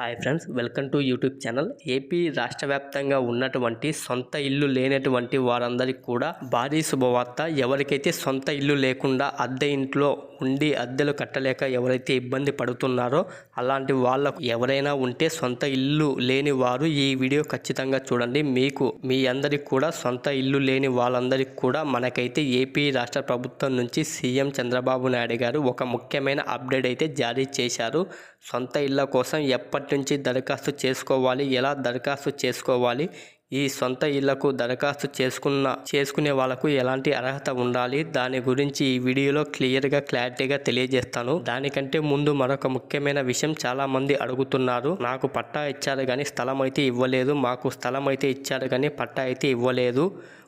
Hi friends welcome to YouTube channel. AP రాష్ట్ర వ్యాప్తంగా ఉన్నటువంటి సొంత ఇల్లు లేనటువంటి వారందరికీ కూడా భారీ శుభవార్త. ఎవరికైతే సొంత ఇల్లు లేకుండా అద్దె ఇంట్లో ఉండి అద్దెలు కట్టలేక ఎవరైతే ఇబ్బంది పడుతున్నారో అలాంటి వాళ్ళకు ఎవరైనా ఉంటే సొంత ఇల్లు లేని వారు ఈ వీడియో ఖచ్చితంగా చూడండి. మీకు మీ అందరికి కూడా సొంత ఇల్లు లేని వాళ్ళందరికీ కూడా మనకైతే ఏపీ రాష్ట్ర ప్రభుత్వం నుంచి సీఎం చంద్రబాబు నాయుడు గారు ఒక ముఖ్యమైన అప్డేట్ అయితే జారీ చేశారు. సొంత ఇళ్ళ కోసం ఎప్పటి నుంచి దరఖాస్తు చేసుకోవాలి? ఎలా దరఖాస్తు చేసుకోవాలి? ఈ సొంత ఇళ్ళకు దరఖాస్తు చేసుకున్న చేసుకునే వాళ్ళకు ఎలాంటి అర్హత ఉండాలి? దాని గురించి ఈ వీడియోలో క్లియర్గా క్లారిటీగా తెలియజేస్తాను. దానికంటే ముందు మరొక ముఖ్యమైన విషయం చాలా మంది అడుగుతున్నారు. నాకు పట్టా ఇచ్చారు కానీ స్థలం అయితే ఇవ్వలేదు. మాకు స్థలం అయితే ఇచ్చారు కానీ పట్టా అయితే ఇవ్వలేదు.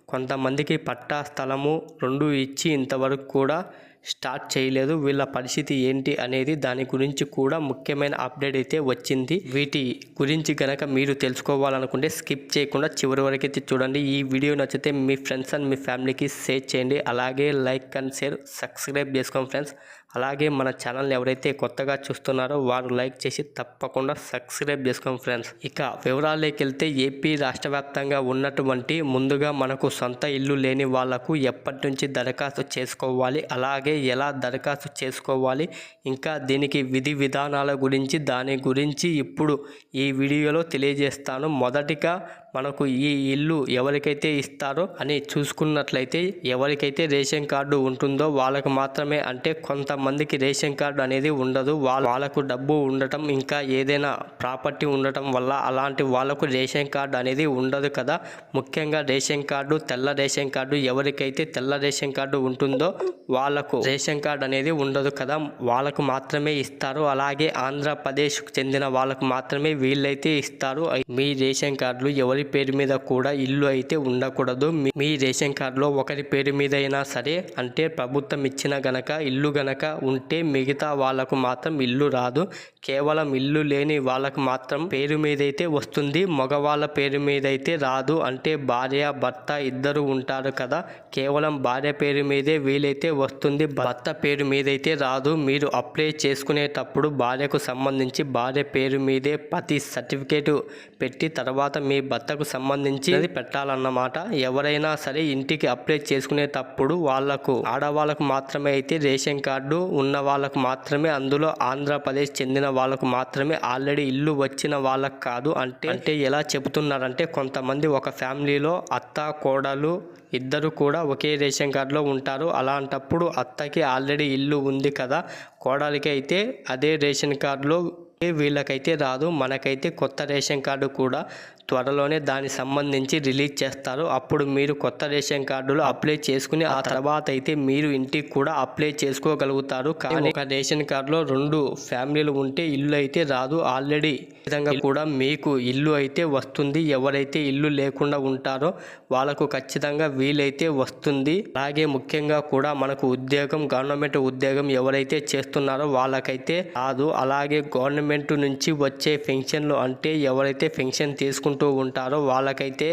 కొంతమందికి పట్టా స్థలము రెండు ఇచ్చి ఇంతవరకు కూడా స్టార్ట్ చేయలేదు. వీళ్ళ పరిస్థితి ఏంటి అనేది దాని గురించి కూడా ముఖ్యమైన అప్డేట్ అయితే వచ్చింది. వీటి గురించి కనుక మీరు తెలుసుకోవాలనుకుంటే స్కిప్ చేయకుండా చివరి వరకు అయితే చూడండి. ఈ వీడియో నచ్చితే మీ ఫ్రెండ్స్ అండ్ మీ ఫ్యామిలీకి షేర్ చేయండి. అలాగే లైక్ అండ్ షేర్ సబ్స్క్రైబ్ చేసుకోండి ఫ్రెండ్స్. అలాగే మన ఛానల్ని ఎవరైతే కొత్తగా చూస్తున్నారో వారు లైక్ చేసి తప్పకుండా సబ్స్క్రైబ్ చేసుకోండి ఫ్రెండ్స్. ఇక వివరాల్లోకి వెళ్తే ఏపీ రాష్ట్ర వ్యాప్తంగా ఉన్నటువంటి ముందుగా మనకు సొంత ఇల్లు లేని వాళ్ళకు ఎప్పటి నుంచి దరఖాస్తు చేసుకోవాలి అలాగే ఎలా దరఖాస్తు చేసుకోవాలి ఇంకా దీనికి విధి విధానాల గురించి దాని గురించి ఇప్పుడు ఈ వీడియోలో తెలియజేస్తాను. మొదటిగా మనకు ఈ ఇల్లు ఎవరికైతే ఇస్తారో అని చూసుకున్నట్లయితే ఎవరికైతే రేషన్ కార్డు ఉంటుందో వాళ్ళకు మాత్రమే అంటే కొంత మందికి రేషన్ కార్డు అనేది ఉండదు. వాళ్ళ వాళ్ళకు డబ్బు ఉండటం ఇంకా ఏదైనా ప్రాపర్టీ ఉండటం వల్ల అలాంటి వాళ్ళకు రేషన్ కార్డు అనేది ఉండదు కదా. ముఖ్యంగా రేషన్ కార్డు తెల్ల రేషన్ కార్డు ఎవరికైతే తెల్ల రేషన్ కార్డు ఉంటుందో వాళ్ళకు రేషన్ కార్డు అనేది ఉండదు కదా. వాళ్ళకు మాత్రమే ఇస్తారు. అలాగే ఆంధ్రప్రదేశ్కు చెందిన వాళ్ళకు మాత్రమే వీళ్ళైతే ఇస్తారు. మీ రేషన్ కార్డులు ఎవరి పేరు మీద కూడా ఇల్లు అయితే ఉండకూడదు. మీ- మీ రేషన్ కార్డులో ఒకరి పేరు మీద అయినా సరే అంటే ప్రభుత్వం ఇచ్చిన గనక ఇల్లు గనక ఉంటే మిగతా వాళ్ళకు మాత్రం ఇల్లు రాదు. కేవలం ఇల్లు లేని వాళ్ళకు మాత్రం పేరు మీద అయితే వస్తుంది. మగవాళ్ళ పేరు మీద అయితే రాదు. అంటే భార్య భర్త ఇద్దరు ఉంటారు కదా. కేవలం భార్య పేరు మీదే వీలైతే వస్తుంది. భర్త పేరు మీద అయితే రాదు. మీరు అప్లై చేసుకునేటప్పుడు భార్యకు సంబంధించి భార్య పేరు మీదే ప్రతి సర్టిఫికేట్ పెట్టి తర్వాత మీ భర్తకు సంబంధించి పెట్టాలన్నమాట. ఎవరైనా సరే ఇంటికి అప్లై చేసుకునేటప్పుడు వాళ్ళకు ఆడవాళ్ళకు మాత్రమే అయితే రేషన్ కార్డు ఉన్న వాళ్ళకు మాత్రమే అందులో ఆంధ్రప్రదేశ్ చెందిన వాళ్ళకు మాత్రమే ఆల్రెడీ ఇల్లు వచ్చిన వాళ్ళకు కాదు. అంటే అంటే ఎలా చెబుతున్నారంటే కొంతమంది ఒక ఫ్యామిలీలో అత్త కోడలు ఇద్దరు కూడా ఒకే రేషన్ కార్డులో ఉంటారు. అలాంటప్పుడు అత్తకి ఆల్రెడీ ఇల్లు ఉంది కదా కోడలికి అయితే అదే రేషన్ కార్డులో వీళ్ళకైతే రాదు మనకైతే కొత్త రేషన్ కార్డు కూడా త్వరలోనే దానికి సంబంధించి రిలీజ్ చేస్తారు. అప్పుడు మీరు కొత్త రేషన్ కార్డులో అప్లై చేసుకుని ఆ తర్వాత అయితే మీరు ఇంటికి కూడా అప్లై చేసుకోగలుగుతారు. కానీ ఒక రేషన్ కార్డులో రెండు ఫ్యామిలీలు ఉంటే ఇల్లు అయితే రాదు. ఆల్రెడీ విధంగా కూడా మీకు ఇల్లు అయితే వస్తుంది. ఎవరైతే ఇల్లు లేకుండా ఉంటారో వాళ్ళకు ఖచ్చితంగా వీలైతే వస్తుంది. అలాగే ముఖ్యంగా కూడా మనకు ఉద్యోగం గవర్నమెంట్ ఉద్యోగం ఎవరైతే చేస్తున్నారో వాళ్ళకైతే రాదు. అలాగే గవర్నమెంట్ నుంచి వచ్చే పెన్షన్లు అంటే ఎవరైతే పెన్షన్ చేసుకుంటూ ఉంటారో వాళ్ళకైతే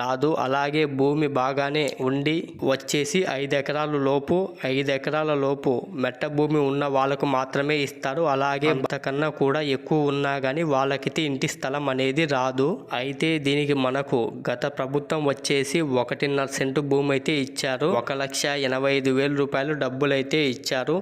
రాదు. అలాగే భూమి బాగానే ఉండి వచ్చేసి ఐదు ఎకరాల లోపు ఐదు ఎకరాల లోపు మెట్ట భూమి ఉన్న వాళ్ళకు మాత్రమే ఇస్తారు. అలాగే అంతకన్నా కూడా ఎక్కువ ఉన్నా కానీ వాళ్ళకైతే ఇంటి స్థలం అనేది రాదు. అయితే దీనికి మనకు గత ప్రభుత్వం వచ్చేసి ఒకటిన్నర సెంటు భూమి అయితే ఇచ్చారు. ఒక లక్ష ఎనభై ఐదు వేల రూపాయలు డబ్బులు అయితే ఇచ్చారు.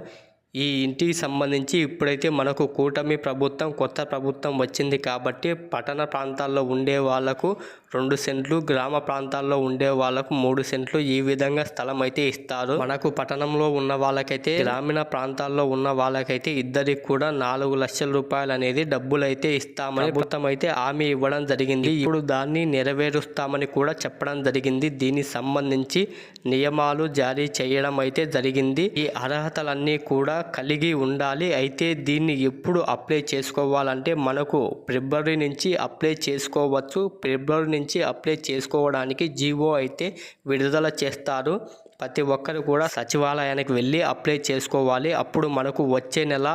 ఈ ఇంటికి సంబంధించి ఇప్పుడైతే మనకు కూటమి ప్రభుత్వం కొత్త ప్రభుత్వం వచ్చింది కాబట్టి పట్టణ ప్రాంతాల్లో ఉండే వాళ్ళకు రెండు సెంట్లు గ్రామ ప్రాంతాల్లో ఉండే వాళ్ళకు మూడు సెంట్లు ఈ విధంగా స్థలం అయితే ఇస్తారు. మనకు పట్టణంలో ఉన్న వాళ్ళకైతే గ్రామీణ ప్రాంతాల్లో ఉన్న వాళ్ళకైతే ఇద్దరికి కూడా నాలుగు లక్షల రూపాయలు అనేది డబ్బులు అయితే ఇస్తామని ప్రభుత్వం అయితే హామీ ఇవ్వడం జరిగింది. ఇప్పుడు దాన్ని నెరవేరుస్తామని కూడా చెప్పడం జరిగింది. దీనికి సంబంధించి నియమాలు జారీ చేయడం అయితే జరిగింది. ఈ అర్హతలన్నీ కూడా కలిగి ఉండాలి. అయితే దీన్ని ఎప్పుడు అప్లై చేసుకోవాలంటే మనకు ఫిబ్రవరి నుంచి అప్లై చేసుకోవచ్చు. ఫిబ్రవరి నుంచి అప్లై చేసుకోవడానికి జీవో అయితే విడుదల చేస్తారు. ప్రతి ఒక్కరు కూడా సచివాలయానికి వెళ్ళి అప్లై చేసుకోవాలి. అప్పుడు మనకు వచ్చే నెల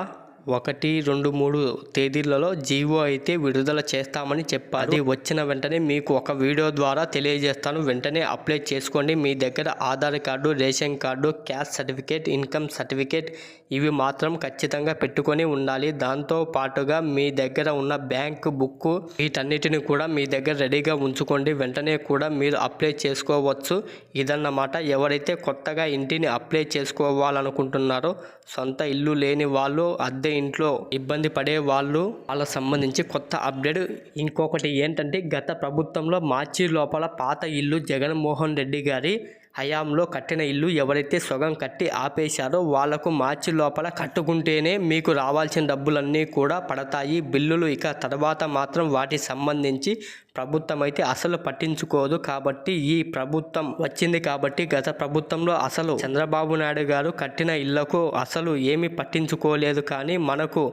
ఒకటి రెండు మూడు తేదీలలో జీవో అయితే విడుదల చేస్తామని చెప్పారు. అది వచ్చిన వెంటనే మీకు ఒక వీడియో ద్వారా తెలియజేస్తాను. వెంటనే అప్లై చేసుకోండి. మీ దగ్గర Aadhaar card ration card cash certificate income certificate ఇవి మాత్రం ఖచ్చితంగా పెట్టుకొని ఉండాలి. దాంతో పాటుగా మీ దగ్గర ఉన్న బ్యాంక్ బుక్ వీటన్నిటిని కూడా మీ దగ్గర రెడీగా ఉంచుకోండి. వెంటనే కూడా మీరు అప్లై చేసుకోవచ్చు. ఇదన్నమాట. ఎవరైతే కొత్తగా ఇంటిని అప్లై చేసుకోవాలనుకుంటున్నారో సొంత ఇల్లు లేని వాళ్ళు అద్దె ఇంట్లో ఇబ్బంది పడే వాళ్ళు వాళ్ళకు సంబంధించి కొత్త అప్డేట్. ఇంకొకటి ఏంటంటే గత ప్రభుత్వంలో మార్చి లోపల పాత ఇల్లు జగన్మోహన్ రెడ్డి గారి హయాంలో కట్టిన ఇల్లు ఎవరైతే సగం కట్టి ఆపేశారో వాళ్ళకు మార్చి లోపల కట్టుకుంటేనే మీకు రావాల్సిన డబ్బులన్నీ కూడా పడతాయి. బిల్లులు ఇక తర్వాత మాత్రం వాటికి సంబంధించి ప్రభుత్వం అయితే అసలు పట్టించుకోదు కాబట్టి ఈ ప్రభుత్వం వచ్చింది కాబట్టి గత ప్రభుత్వంలో అసలు చంద్రబాబు నాయుడు గారు కట్టిన ఇళ్ళకు అసలు ఏమీ పట్టించుకోలేదు కానీ మనకు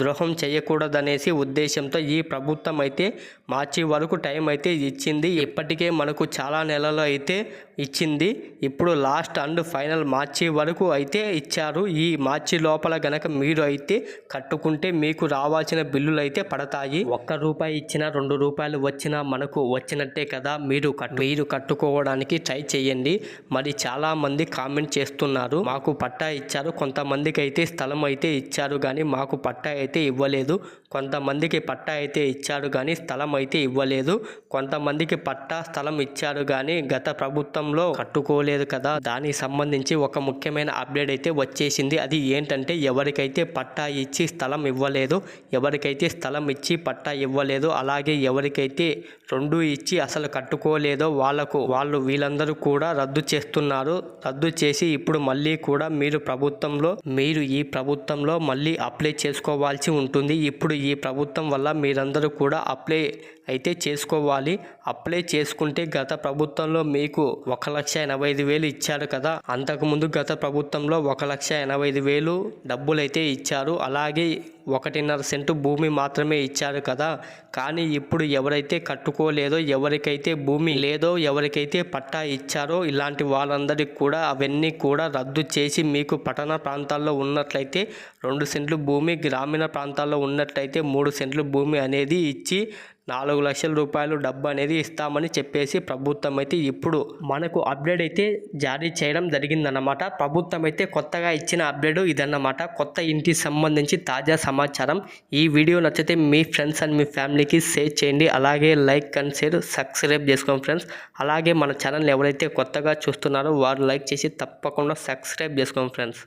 ద్రోహం చేయకూడదనేసి ఉద్దేశంతో ఈ ప్రభుత్వం అయితే మార్చి వరకు టైం అయితే ఇచ్చింది. ఇప్పటికే మనకు చాలా నెలలు అయితే ఇచ్చింది. ఇప్పుడు లాస్ట్ అండ్ ఫైనల్ మార్చి వరకు అయితే ఇచ్చారు. ఈ మార్చి లోపల గనక మీరు అయితే కట్టుకుంటే మీకు రావాల్సిన బిల్లులు అయితే పడతాయి. ఒక్క రూపాయి ఇచ్చిన రెండు రూపాయలు వచ్చిన మనకు వచ్చినట్టే కదా మీరు కట్ మీరు కట్టుకోవడానికి ట్రై చేయండి. మరి చాలా మంది కామెంట్ చేస్తున్నారు మాకు పట్టా ఇచ్చారు కొంతమందికి అయితే స్థలం అయితే ఇచ్చారు కానీ మాకు పట్టా అయితే ఇవ్వలేదు. కొంతమందికి పట్టా అయితే ఇచ్చారు కానీ స్థలం అయితే ఇవ్వలేదు. కొంతమందికి పట్టా స్థలం ఇచ్చారు కానీ గత ప్రభుత్వంలో కట్టుకోలేదు కదా దానికి సంబంధించి ఒక ముఖ్యమైన అప్డేట్ అయితే వచ్చేసింది. అది ఏంటంటే ఎవరికైతే పట్టా ఇచ్చి స్థలం ఇవ్వలేదు ఎవరికైతే స్థలం ఇచ్చి పట్టా ఇవ్వలేదు అలాగే ఎవరికైతే రెండు ఇచ్చి అసలు కట్టుకోలేదో వాళ్ళకు వాళ్ళు వీళ్ళందరూ కూడా రద్దు చేస్తున్నారు. రద్దు చేసి ఇప్పుడు మళ్ళీ కూడా మీరు ప్రభుత్వంలో మీరు ఈ ప్రభుత్వంలో మళ్ళీ అప్లై చేసుకోవాల్సి ఉంటుంది. ఇప్పుడు ఈ ప్రభుత్వం వల్ల మీరందరూ కూడా అప్లై అయితే చేసుకోవాలి. అప్లై చేసుకుంటే గత ప్రభుత్వంలో మీకు ఒక లక్ష ఎనభై ఐదు వేలు ఇచ్చారు కదా. అంతకుముందు గత ప్రభుత్వంలో ఒక లక్ష ఎనభై ఐదు వేలు డబ్బులు అయితే ఇచ్చారు. అలాగే ఒకటిన్నర సెంటు భూమి మాత్రమే ఇచ్చారు కదా. కానీ ఇప్పుడు ఎవరైతే కట్టుకోలేదో ఎవరికైతే భూమి లేదో ఎవరికైతే పట్టా ఇచ్చారో ఇలాంటి వాళ్ళందరికీ కూడా అవన్నీ కూడా రద్దు చేసి మీకు పట్టణ ప్రాంతాల్లో ఉన్నట్లయితే రెండు సెంట్లు భూమి గ్రామీణ ప్రాంతాల్లో ఉన్నట్లయితే మూడు సెంట్లు భూమి అనేది ఇచ్చి నాలుగు లక్షల రూపాయలు డబ్బు అనేది ఇస్తామని చెప్పేసి ప్రభుత్వం అయితే ఇప్పుడు మనకు అప్డేట్ అయితే జారీ చేయడం జరిగిందన్నమాట. ప్రభుత్వం అయితే కొత్తగా ఇచ్చిన అప్డేట్ ఇదన్నమాట. కొత్త ఇంటికి సంబంధించి తాజా సమాచారం. ఈ వీడియో నచ్చితే మీ ఫ్రెండ్స్ అండ్ మీ ఫ్యామిలీకి షేర్ చేయండి. అలాగే లైక్ అండ్ షేర్ సబ్స్క్రైబ్ చేసుకోండి ఫ్రెండ్స్. అలాగే మన ఛానల్ ఎవరైతే కొత్తగా చూస్తున్నారో వారు లైక్ చేసి తప్పకుండా సబ్స్క్రైబ్ చేసుకోండి ఫ్రెండ్స్.